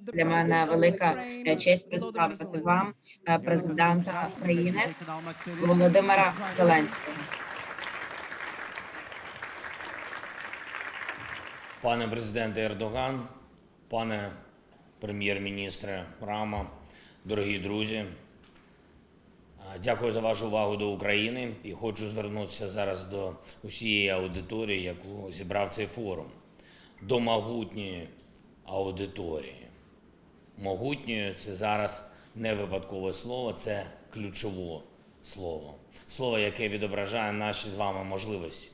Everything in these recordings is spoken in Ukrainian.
Для мене велика е, честь представити вам е, президента країни Володимира Зеленського. Пане президенте Ердоган, пане прем'єр-міністре Рама, дорогі друзі, дякую за вашу увагу до України і хочу звернутися зараз до усієї аудиторії, яку зібрав цей форум, до могутньої аудиторії. Могутньою це зараз не випадкове слово, це ключове слово. Слово, яке відображає наші з вами можливості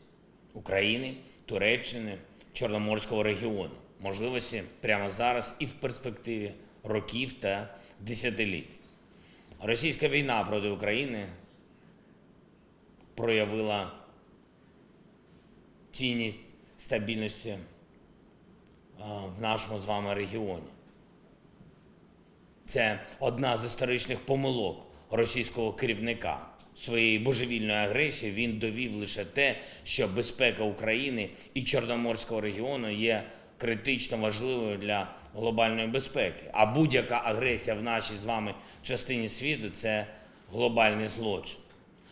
України, Туреччини, Чорноморського регіону. Можливості прямо зараз і в перспективі років та десятиліть. Російська війна проти України проявила цінність стабільності в нашому з вами регіоні. Це одна з історичних помилок російського керівника. Своєю божевільною агресією він довів лише те, що безпека України і Чорноморського регіону є критично важливою для глобальної безпеки. А будь-яка агресія в нашій з вами частині світу це глобальний злочин.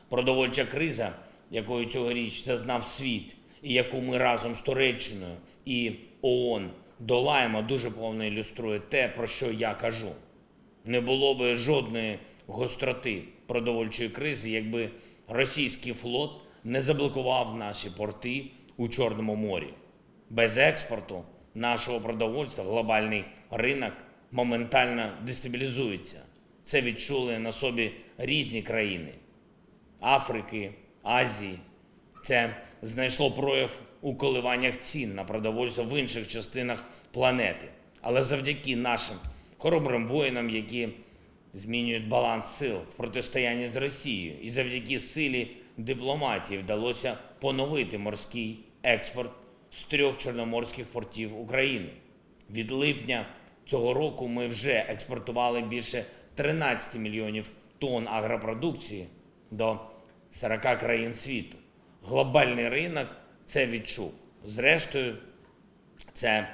Продовольча криза, якою цьогоріч зазнав світ, яку ми разом з Туреччиною і ООН долаємо, дуже повно ілюструє те, про що я кажу. Не було би жодної гостроти продовольчої кризи, якби російський флот не заблокував наші порти у Чорному морі. Без експорту нашого продовольства глобальний ринок моментально дестабілізується. Це відчули на собі різні країни Африки, Азії. Це знайшло прояв у коливаннях цін на продовольство в інших частинах планети. Але завдяки нашим хоробрим воїнам, які змінюють баланс сил в протистоянні з Росією, і завдяки силі дипломатії вдалося поновити морський експорт з трьох чорноморських портів України. Від липня цього року ми вже експортували більше 13 мільйонів тонн агропродукції до 40 країн світу. Глобальний ринок це відчув. Зрештою, це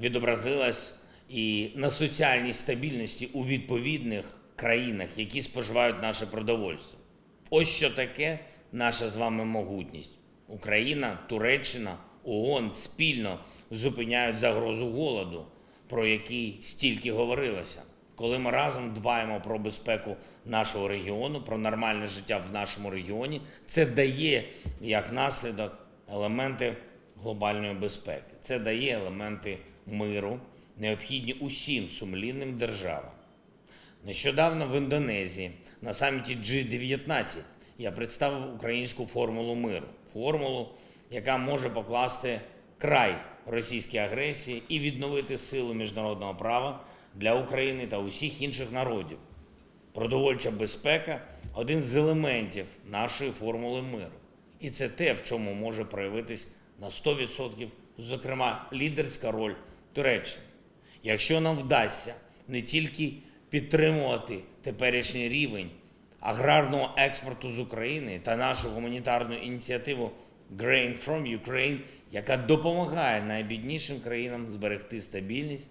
відобразилось і на соціальній стабільності у відповідних країнах, які споживають наше продовольство. Ось що таке наша з вами могутність. Україна, Туреччина, ООН спільно зупиняють загрозу голоду, про який стільки говорилося. Коли ми разом дбаємо про безпеку нашого регіону, про нормальне життя в нашому регіоні, це дає як наслідок елементи глобальної безпеки. Це дає елементи миру, необхідні усім сумлінним державам. Нещодавно в Індонезії на саміті G19 я представив українську формулу миру, формулу, яка може покласти край російській агресії і відновити силу міжнародного права для України та усіх інших народів. Продовольча безпека один з елементів нашої формули миру. І це те, в чому може проявитись на 100%, зокрема, лідерська роль Туреччини. Якщо нам вдасться не тільки підтримувати теперішній рівень аграрного експорту з України та нашу гуманітарну ініціативу Grain from Ukraine, яка допомагає найбіднішим країнам зберегти стабільність,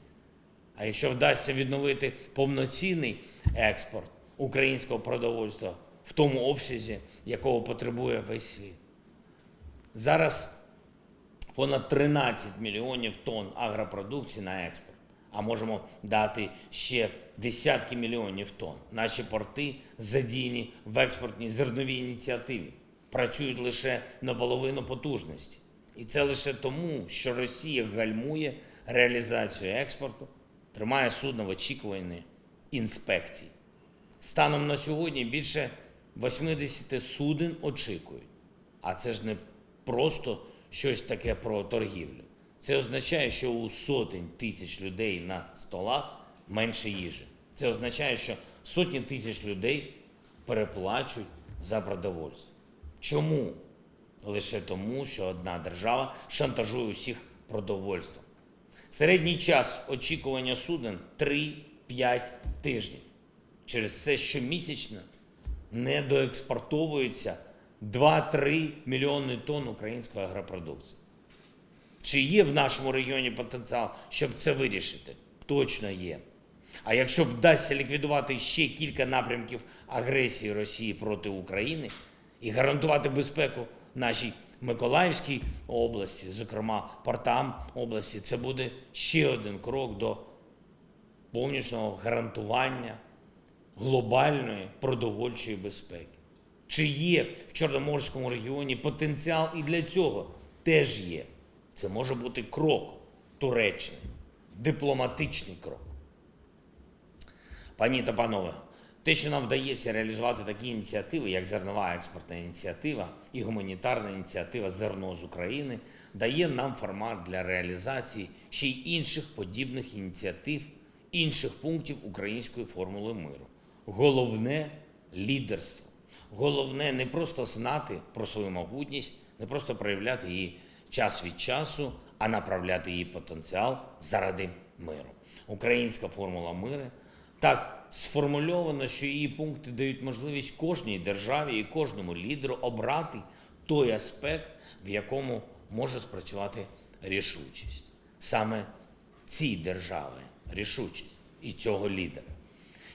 а якщо вдасться відновити повноцінний експорт українського продовольства в тому обсязі, якого потребує весь світ. Зараз понад 13 мільйонів тонн агропродукції на експорт, а можемо дати ще десятки мільйонів тонн. Наші порти задіяні в експортній зерновій ініціативі, працюють лише на половину потужності. І це лише тому, що Росія гальмує реалізацію експорту, тримає судно в очікуванні інспекцій. Станом на сьогодні більше 80 суден очікують. А це ж не просто щось таке про торгівлю. Це означає, що у сотень тисяч людей на столах менше їжі. Це означає, що сотні тисяч людей переплачують за продовольство. Чому? Лише тому, що одна держава шантажує усіх продовольством. Середній час очікування суден 3-5 тижнів. Через це щомісячно не доекспортовується 2-3 мільйони тонн української агропродукції. Чи є в нашому регіоні потенціал, щоб це вирішити? Точно є. А якщо вдасться ліквідувати ще кілька напрямків агресії Росії проти України і гарантувати безпеку нашій Миколаївській області, зокрема портам області, це буде ще один крок до повнішнього гарантування глобальної продовольчої безпеки. Чи є в Чорноморському регіоні потенціал і для цього теж є. Це може бути крок Туреччини, дипломатичний крок. Пані та панове, те, що нам вдається реалізувати такі ініціативи, як зернова експортна ініціатива і гуманітарна ініціатива Зерно з України, дає нам формат для реалізації ще й інших подібних ініціатив, інших пунктів української формули миру. Головне лідерство. Головне не просто знати про свою могутність, не просто проявляти її час від часу, а направляти її потенціал заради миру. Українська формула миру так сформульовано, що її пункти дають можливість кожній державі і кожному лідеру обрати той аспект, в якому може спрацювати рішучість. Саме цій держави рішучість і цього лідера.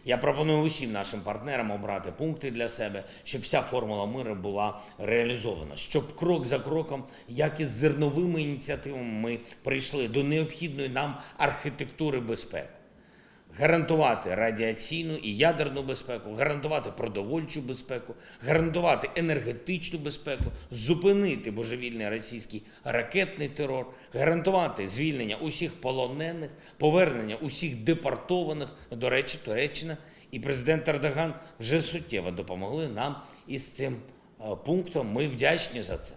Я пропоную усім нашим партнерам обрати пункти для себе, щоб вся формула миру була реалізована, щоб крок за кроком, як і з зерновими ініціативами, ми прийшли до необхідної нам архітектури безпеки. Гарантувати радіаційну і ядерну безпеку, гарантувати продовольчу безпеку, гарантувати енергетичну безпеку, зупинити божевільний російський ракетний терор, гарантувати звільнення усіх полонених, повернення усіх депортованих. До речі, Туреччина і президент Ердоган вже суттєво допомогли нам із цим е, пунктом. Ми вдячні за це.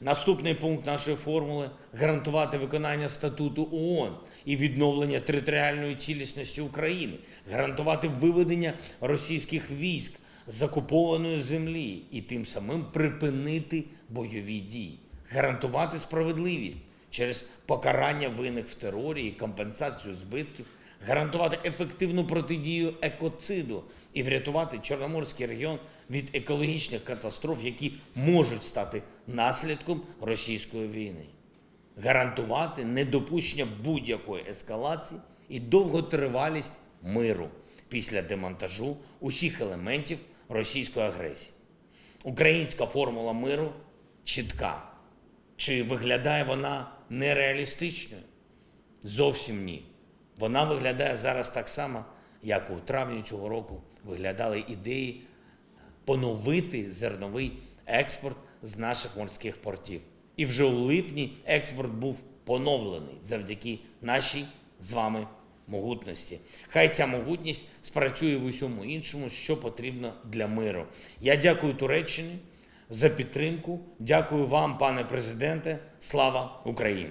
Наступний пункт нашої формули гарантувати виконання статуту ООН і відновлення територіальної цілісності України, гарантувати виведення російських військ з окупованої землі і тим самим припинити бойові дії, гарантувати справедливість через покарання винних в терорі і компенсацію збитків, гарантувати ефективну протидію екоциду і врятувати Чорноморський регіон від екологічних катастроф, які можуть стати наслідком російської війни, гарантувати недопущення будь-якої ескалації і довготривалість миру після демонтажу усіх елементів російської агресії. Українська формула миру чітка. Чи виглядає вона нереалістичною? Зовсім ні. Вона виглядає зараз так само, як у травні цього року виглядали ідеї поновити зерновий експорт з наших морських портів. І вже у липні експорт був поновлений завдяки нашій з вами могутності. Хай ця могутність спрацює в усьому іншому, що потрібно для миру. Я дякую Туреччині за підтримку. Дякую вам, пане президенте. Слава Україні!